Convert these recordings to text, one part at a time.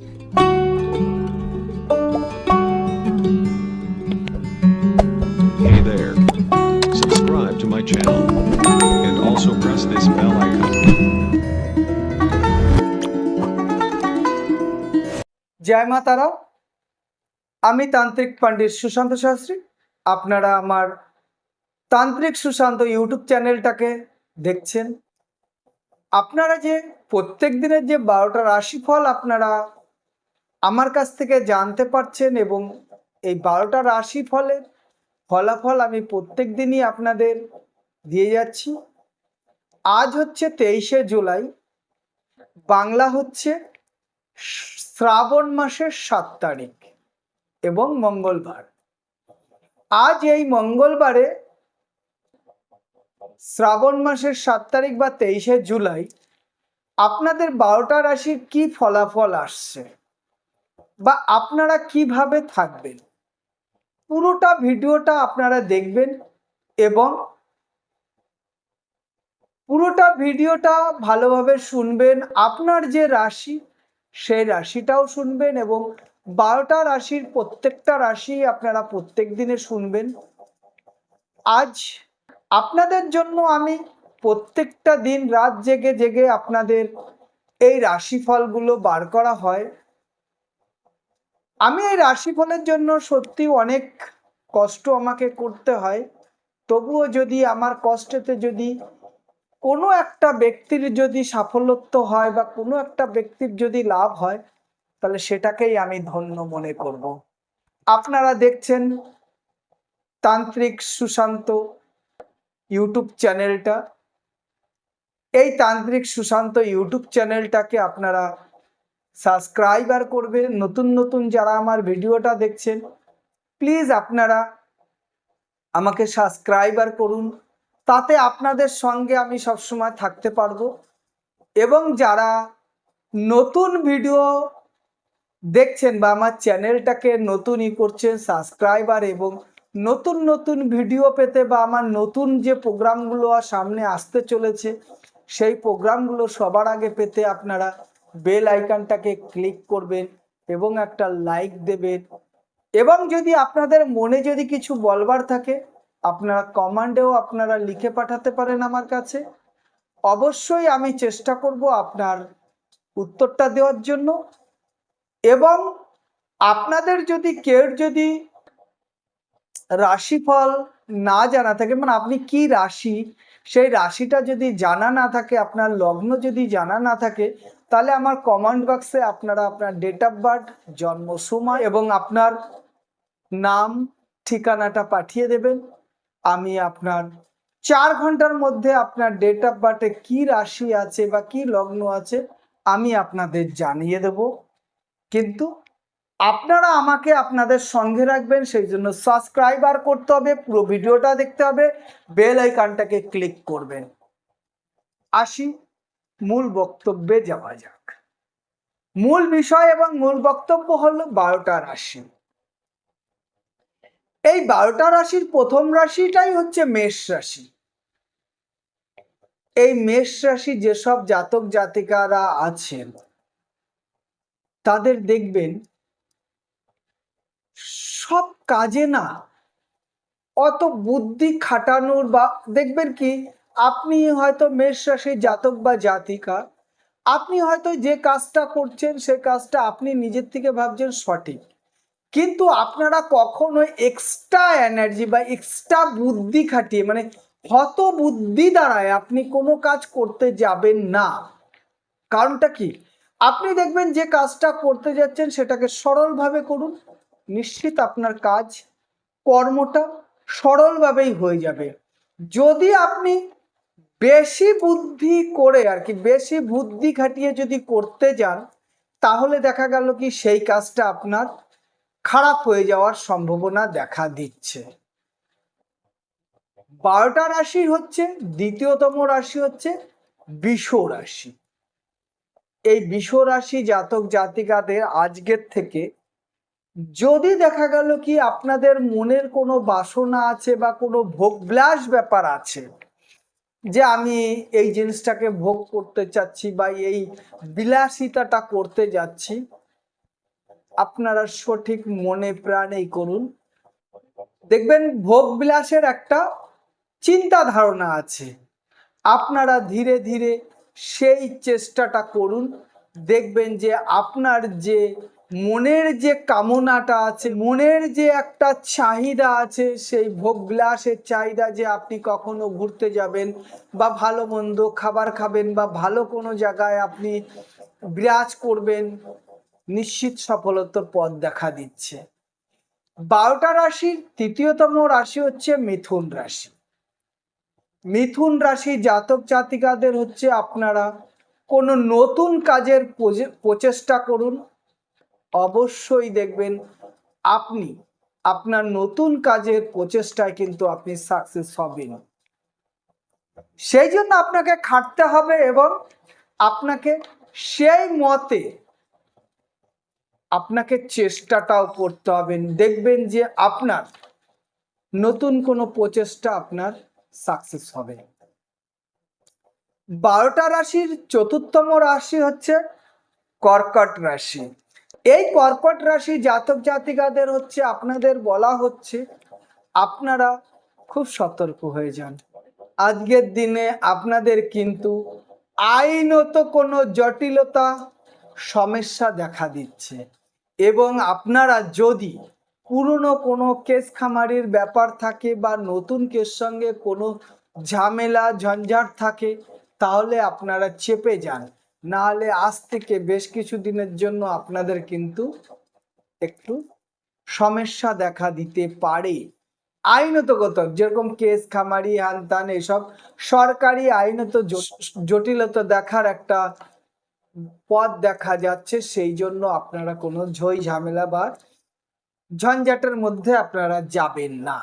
Hey there. Subscribe to my channel. And also press this bell icon. জয় মা তারা আমি তান্ত্রিক পণ্ডিত সুশান্ত শাস্ত্রী আপনারা আমার তান্ত্রিক সুশান্ত ইউটিউব চ্যানেলটাকে দেখছেন আপনারা যে প্রত্যেক দিনের যে বারোটা রাশিফল আপনারা আমার কাছ থেকে জানতে পারছেন এবং এই বারোটা রাশিফলের ফলাফল আমি প্রত্যেক দিনই আপনাদের দিয়ে যাচ্ছি। আজ হচ্ছে তেইশে জুলাই, বাংলা হচ্ছে শ্রাবণ মাসের সাত তারিখ এবং মঙ্গলবার। আজ এই মঙ্গলবারে শ্রাবণ মাসের সাত তারিখ বা তেইশে জুলাই, আপনাদের বারোটা রাশির কি ফলাফল আসছে? বা আপনারা কীভাবে থাকবেন? পুরোটা ভিডিওটা আপনারা দেখবেন এবং পুরোটা ভিডিওটা ভালোভাবে শুনবেন। আপনার যে রাশি, সেই রাশিটাও শুনবেন এবং বারোটা রাশির প্রত্যেকটা রাশি আপনারা প্রত্যেক দিনে শুনবেন। আজ আপনাদের জন্য আমি প্রত্যেকটা দিন রাত জেগে জেগে আপনাদের এই রাশিফলগুলো বার করা হয়। আমি এই রাশিফলের জন্য সত্যি অনেক কষ্ট আমাকে করতে হয়। তবুও যদি আমার কষ্টেতে যদি কোনো একটা ব্যক্তির যদি সাফল্যত্ব হয় বা কোনো একটা ব্যক্তির যদি লাভ হয়, তাহলে সেটাকেই আমি ধন্য মনে করব। আপনারা দেখছেন তান্ত্রিক সুশান্ত ইউটিউব চ্যানেলটা। এই তান্ত্রিক সুশান্ত ইউটিউব চ্যানেলটাকে আপনারা সাবস্ক্রাইবার করবেন নতুন নতুন যারা আমার ভিডিওটা দেখছেন প্লিজ আপনারা আমাকে সাবস্ক্রাইবার করুন। তাতে আপনাদের সঙ্গে আমি সবসময় থাকতে পারব এবং যারা নতুন ভিডিও দেখছেন বা আমার চ্যানেলটাকে নতুন ই করছেন সাবস্ক্রাইবার এবং নতুন নতুন ভিডিও পেতে বা আমার নতুন যে প্রোগ্রামগুলো সামনে আসতে চলেছে, সেই প্রোগ্রামগুলো সবার আগে পেতে আপনারা বেল আইকনটাকে ক্লিক করবেন এবং একটা লাইক দেবেন। এবং যদি আপনাদের মনে যদি কিছু বলবার থাকে, আপনারা কমান্ডেও আপনারা লিখে পাঠাতে পারেন আমার কাছে। অবশ্যই আমি চেষ্টা করব আপনার উত্তরটা দেওয়ার জন্য। এবং আপনাদের যদি কেউ যদি রাশিফল না জানা থাকে মানে আপনি কি রাশি? সেই রাশিটা যদি জানা না থাকে, আপনার লগ্ন যদি জানা না থাকে তাহলে আমার কমান্ড বক্সে আপনারা আপনার ডেট অফ বার্থ জন্ম সময় এবং আপনার নাম, ঠিকানাটা পাঠিয়ে দেবেন। আমি আপনার চার ঘণ্টার মধ্যে আপনার ডেট অফ বার্থে কি রাশি আছে বা কি লগ্ন আছে, আমি আপনাদের জানিয়ে দেব। কিন্তু আপনারা আমাকে আপনাদের সঙ্গে রাখবেন, সেই জন্য সাবস্ক্রাইবার করতে হবে, পুরো ভিডিওটা দেখতে হবে বেল আইকনটাকে ক্লিক করবেন। আসি। বক্তব্যে যাওয়া যাক। মূল বিষয় এবং মূল বক্তব্য হলো বারোটা রাশি। এই বারোটা রাশির প্রথম রাশিটাই হচ্ছে মেষ রাশি। এই মেষ রাশি যেসব জাতক জাতিকারা আছেন, তাদের দেখবেন সব কাজে না অত বুদ্ধি খাটানোর বা দেখবেন কি আপনি হয়তো মেষ রাশির জাতক বা জাতিকা, আপনি হয়তো যে কাজটা করছেন সে কাজটা আপনি নিজের থেকে ভাবছেন সঠিক। কিন্তু আপনারা কখনোই এক্সট্রা এনার্জি বা এক্সট্রা বুদ্ধি খাটিয়ে মানে হত বুদ্ধি দ্বারায় আপনি কোনো কাজ করতে যাবেন না। কারণটা কি? আপনি দেখবেন যে কাজটা করতে যাচ্ছেন সেটাকে সরলভাবে করুন, নিশ্চিত আপনার কাজ, কর্মটা সরলভাবেই হয়ে যাবে। যদি আপনি বেশি বুদ্ধি করে আর কি, বেশি বুদ্ধি খাটিয়ে যদি করতে যান, তাহলে দেখা গেল কি সেই কাজটা আপনার খারাপ হয়ে যাওয়ার সম্ভাবনা দেখা দিচ্ছে। বারোটা রাশি হচ্ছে, দ্বিতীয়তম রাশি হচ্ছে বিষ রাশি। এই বিষ রাশি জাতক জাতিকাদের আজকের থেকে যদি দেখা গেল কি আপনাদের মনের কোনো বাসনা আছে বা কোনো ভোগবিলাস ব্যাপার আছে যে আমি এই জিনিসটাকে ভোগ করতে চাচ্ছি বা এই বিলাসিতাটা করতে যাচ্ছি, আপনারা সঠিক মনে প্রাণেই করুন। দেখবেন ভোগ বিলাসের একটা চিন্তা ধারণা আছে। আপনারা ধীরে ধীরে সেই চেষ্টাটা করুন। দেখবেন যে আপনার যে মনের যে কামনাটা আছে, মনের যে একটা চাহিদা আছে, সেই ভোগ বিলাসের চাহিদা যে আপনি কখনো ঘুরতে যাবেন বা ভালো মন্দ খাবার খাবেন বা ভালো কোনো জায়গায় আপনি বিরাজ করবেন, নিশ্চিত সফলতার পথ দেখা দিচ্ছে। বারোটা রাশির তৃতীয়তম রাশি হচ্ছে মিথুন রাশি। মিথুন রাশি জাতক জাতিকাদের হচ্ছে আপনারা কোনো নতুন কাজের প্রচে- প্রচেষ্টা করুন অবশ্যই দেখবেন আপনি, আপনার নতুন কাজের প্রচেষ্টায় কিন্তু আপনি সাকসেস হবেন। সেই জন্য আপনাকে খাটতে হবে এবং আপনাকে সেই মতে আপনাকে চেষ্টাটাও করতে হবে। দেখবেন যে আপনার নতুন কোনো প্রচেষ্টা আপনার সাকসেস হবে। বারোটা রাশির চতুর্থম রাশি হচ্ছে কর্কট রাশি। এই কর্কট রাশি জাতক জাতিকাদের হচ্ছে, আপনাদের বলা হচ্ছে, আপনারা খুব সতর্ক হয়ে যান। আজকের দিনে আপনাদের কিন্তু আইনত কোনো জটিলতা, সমস্যা দেখা দিচ্ছে। এবং আপনারা যদি পুরনো কোনো কেস খামারির ব্যাপার থাকে বা নতুন কেস সঙ্গে কোনো ঝামেলা, ঝঞ্ঝাট থাকে, তাহলে আপনারা চেপে যান। নাহলে আজ থেকে বেশ কিছু দিনের জন্য আপনাদের কিন্তু একটু সমস্যা দেখা দিতে পারে। আইনতগত যেরকম কেস, খামারি হান তান এসব সরকারি আইনত জটিলতা দেখার একটা পথ দেখা যাচ্ছে, সেই জন্য আপনারা কোনো ঝই, ঝামেলা বা ঝঞ্ঝাটের মধ্যে আপনারা যাবেন না।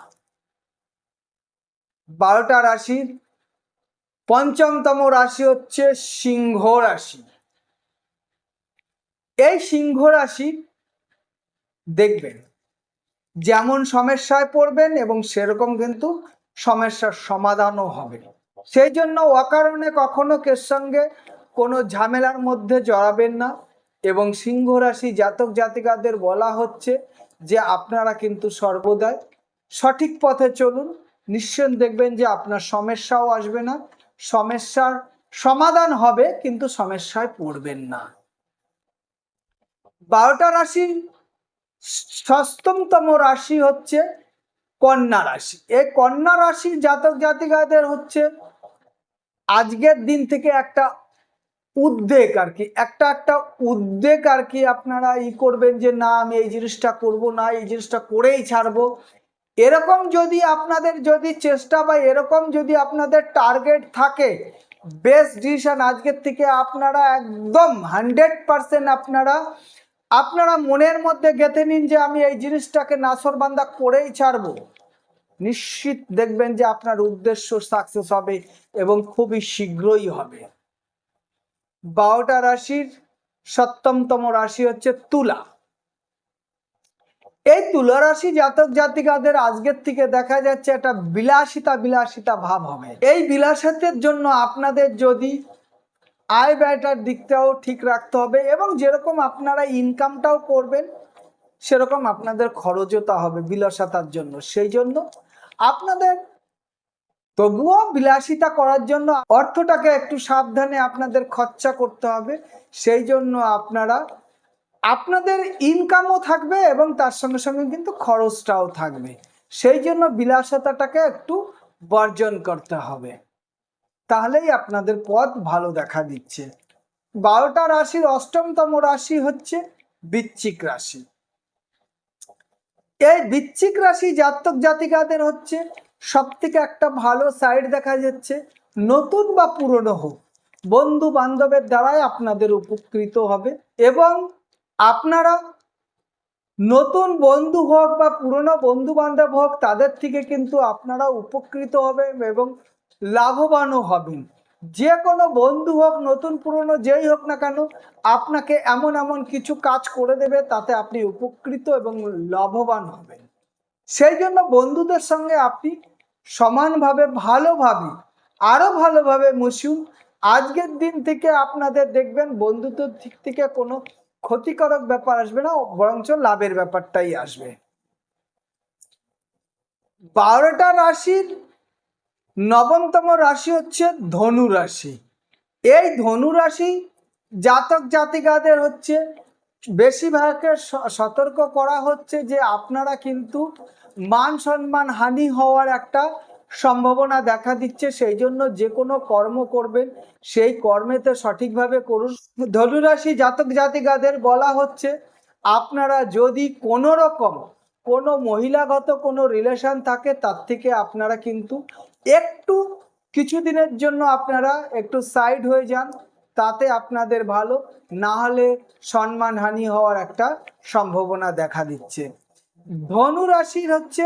বারোটা রাশির পঞ্চমতম রাশি হচ্ছে সিংহ রাশি। এই সিংহ রাশি দেখবেন, যেমন সমস্যায় পড়বেন এবং সেরকম কিন্তু সমস্যার সমাধানও হবে। সেই জন্য অকারণে কখনো কের সঙ্গে কোনো ঝামেলার মধ্যে জড়াবেন না এবং সিংহ রাশি জাতক জাতিকাদের বলা হচ্ছে যে আপনারা কিন্তু সর্বদাই সঠিক পথে চলুন। নিশ্চয় দেখবেন যে আপনার সমস্যাও আসবে না সমস্যার সমাধান হবে, কিন্তু সমস্যায় পড়বেন না। বারোটা রাশি, সপ্তমতম রাশি হচ্ছে কন্যা রাশি। এই কন্যা রাশি জাতক জাতিকাদের হচ্ছে আজকের দিন থেকে একটা উদ্বেগ আর কি। একটা একটা উদ্বেগ আর কি আপনারা ই করবেন যে, না, আমি এই জিনিসটা করব না, এই জিনিসটা করেই ছাড়বো। এরকম যদি আপনাদের যদি চেষ্টা বা এরকম যদি আপনাদের টার্গেট থাকে বেস্ট ডিসিশন আজকের থেকে আপনারা একদম হান্ড্রেড পারসেন্ট আপনারা আপনারা মনের মধ্যে গেঁথে নিন যে আমি এই জিনিসটাকে নাসরবান্দা করেই ছাড়বো। নিশ্চিত দেখবেন যে আপনার উদ্দেশ্য সাকসেস হবে এবং খুবই শীঘ্রই হবে। বারোটা রাশির সপ্তমতম রাশি হচ্ছে তুলা। এই তুলা রাশি জাতক জাতিকাদের আজকের থেকে দেখা যাচ্ছে একটা বিলাসিতা বিলাসিতা ভাব হবে। এই বিলাসিতার জন্য আপনাদের যদি আয় ব্যয়টার দিকটাও ঠিক রাখতে হবে এবং যেরকম আপনারা ইনকামটাও করবেন, সেরকম আপনাদের খরচও তা হবে বিলাসিতার জন্য। সেই জন্য আপনাদের তবুও বিলাসিতা করার জন্য অর্থটাকে একটু সাবধানে আপনাদের খরচা করতে হবে। সেই জন্য আপনারা আপনাদের ইনকামও থাকবে এবং তার সঙ্গে সঙ্গে কিন্তু খরচটাও থাকবে। সেই জন্য বিলাসতাটাকে একটু বর্জন করতে হবে। তাহলেই আপনাদের পথ ভালো দেখা দিচ্ছে। বারোটা রাশির অষ্টমতম রাশি হচ্ছে বৃশ্চিক রাশি। এই বৃশ্চিক রাশি জাতক জাতিকাদের হচ্ছে সব থেকে একটা ভালো সাইড দেখা যাচ্ছে, নতুন বা পুরনো হোক। বন্ধু বান্ধবের দ্বারাই আপনাদের উপকৃত হবে এবং আপনারা নতুন বন্ধু হোক বা পুরনো বন্ধু বান্ধব হোক, তাদের থেকে কিন্তু আপনারা উপকৃত হবেন এবং লাভবানও হবেন। যে কোনো বন্ধু হোক, নতুন পুরনো যেই হোক না কেন, আপনাকে এমন এমন কিছু কাজ করে দেবে তাতে আপনি উপকৃত এবং লাভবান হবেন। সেই জন্য বন্ধুদের সঙ্গে আপনি সমানভাবে, ভালোভাবে, আরও ভালোভাবে মিশুন। আজকের দিন থেকে আপনাদের দেখবেন বন্ধুত্বের দিক থেকে কোনো ক্ষতিকারক ব্যাপার আসবে না, বরঞ্চ লাভের ব্যাপারটাই আসবে। বারোটা রাশির নবমতম রাশি হচ্ছে ধনু রাশি। এই ধনু রাশি জাতক জাতিকাদের হচ্ছে বেশিরভাগকে সতর্ক করা হচ্ছে যে আপনারা কিন্তু মান সম্মান হানি হওয়ার একটা সম্ভাবনা দেখা দিচ্ছে সেই জন্য যে কোনো কর্ম করবেন, সেই কর্মেতে সঠিকভাবে করুন। ধনুরাশি জাতক জাতিকাদের বলা হচ্ছে, আপনারা যদি কোনো রকম কোনো মহিলাগত কোনো রিলেশন থাকে, তার থেকে আপনারা কিন্তু একটু কিছুদিনের জন্য আপনারা একটু সাইড হয়ে যান, তাতে আপনাদের ভালো। না হলে সম্মানহানি হওয়ার একটা সম্ভাবনা দেখা দিচ্ছে। ধনু রাশির হচ্ছে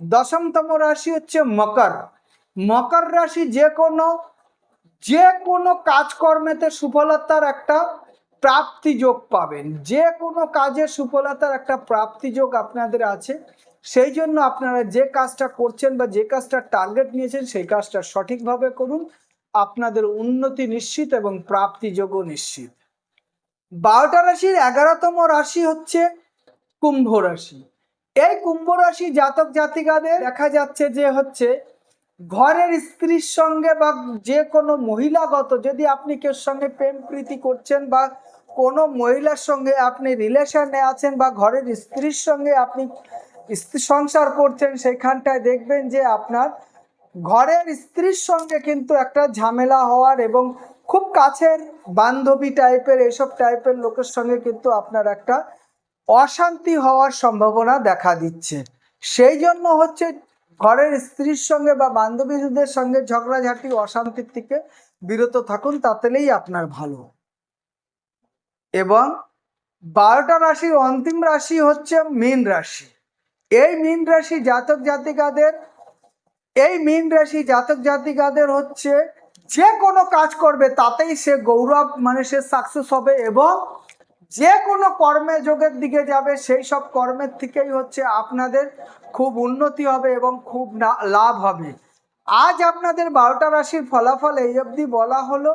দশমতম রাশি হচ্ছে মকর। মকর রাশি যে কোনো যে কোনো কাজকর্মেতে সুফলতার একটা প্রাপ্তি যোগ পাবেন। যে কোনো কাজে সুফলতার একটা প্রাপ্তি যোগ আপনাদের আছে। সেই জন্য আপনারা যে কাজটা করছেন বা যে কাজটা টার্গেট নিয়েছেন, সেই কাজটা সঠিকভাবে করুন। আপনাদের উন্নতি নিশ্চিত এবং প্রাপ্তি যোগও নিশ্চিত। বারোটা রাশির এগারোতম রাশি হচ্ছে কুম্ভ রাশি। এই কুম্ভ রাশি জাতক জাতিকাদের দেখা যাচ্ছে যে হচ্ছে ঘরের স্ত্রীর সঙ্গে বা যে কোনো মহিলাগত যদি আপনি কেউ সঙ্গে প্রেম প্রীতি করছেন বা কোনো মহিলার সঙ্গে আপনি রিলেশনে আছেন বা ঘরের স্ত্রীর সঙ্গে আপনি সংসার করছেন, সেখানটায় দেখবেন যে আপনার ঘরের স্ত্রীর সঙ্গে কিন্তু একটা ঝামেলা হওয়ার এবং খুব কাছের বান্ধবী টাইপের এসব টাইপের লোকের সঙ্গে কিন্তু আপনার একটা অশান্তি হওয়ার সম্ভাবনা দেখা দিচ্ছে। সেই জন্য হচ্ছে ঘরের স্ত্রীর সঙ্গে বা বান্ধবীদের সঙ্গে ঝগড়াঝাটি, অশান্তির থেকে বিরত থাকুন তাতেলেই আপনার ভালো। এবং বারোটা রাশির অন্তিম রাশি হচ্ছে মীন রাশি। এই মীন রাশি জাতক জাতিকাদের, এই মীন রাশি জাতক জাতিকাদের হচ্ছে যে কোনো কাজ করবে, তাতেই সে গৌরব মানে সে সাকসেস হবে এবং যে কোনো কর্মে যোগের দিকে যাবে, সেই সব কর্মের থেকেই হচ্ছে আপনাদের খুব উন্নতি হবে এবং খুব লাভ হবে। আজ আপনাদের বারোটা রাশির ফলাফল এই অবধি বলা হলো।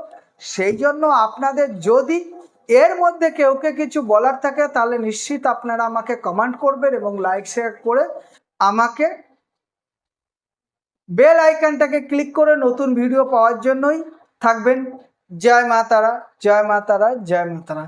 সেই জন্য আপনাদের যদি এর মধ্যে কেউকে কিছু বলার থাকে, তাহলে নিশ্চিত আপনারা আমাকে কমেন্ট করবেন এবং লাইক শেয়ার করে আমাকে বেল আইকনটাকে ক্লিক করে নতুন ভিডিও পাওয়ার জন্যই থাকবেন। জয় মা তারা, জয় মা তারা, জয় মা তারা।